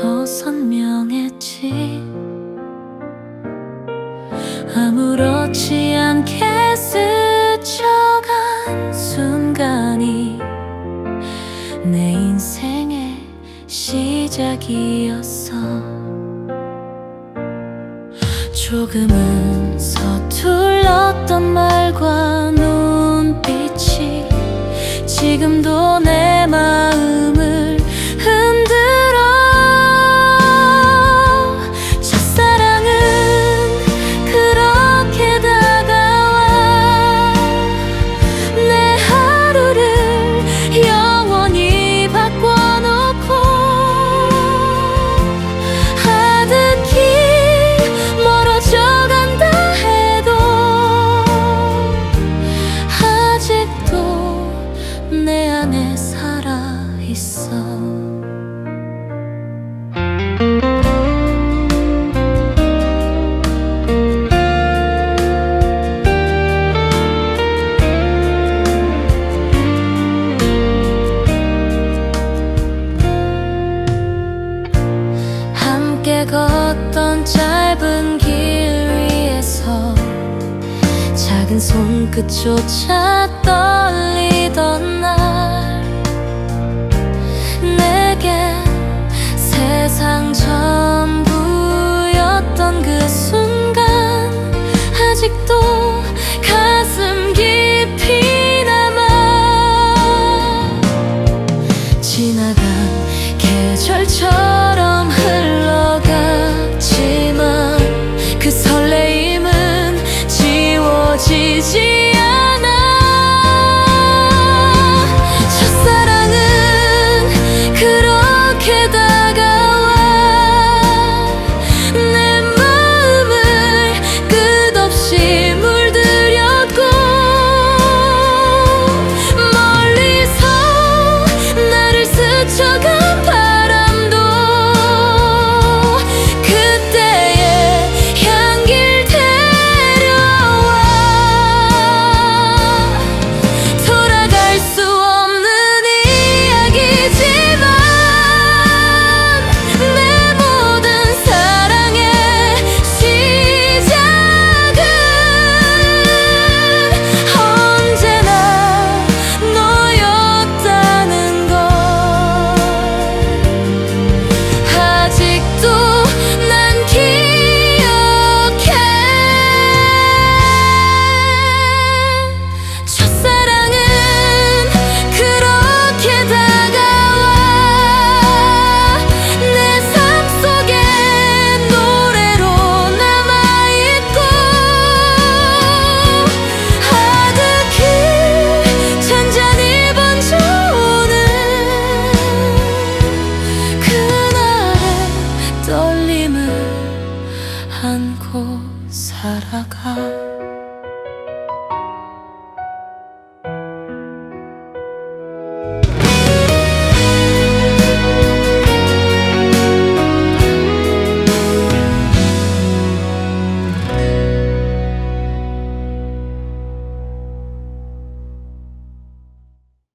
더 선명했지. 아무렇지 않게 스쳐간 순간이 내 인생의 시작이었어. 조금은 서툴렀던 말과는 있어. 함께 걷던 짧은 길 위에서 작은 손끝조차 떠 안고 살아가.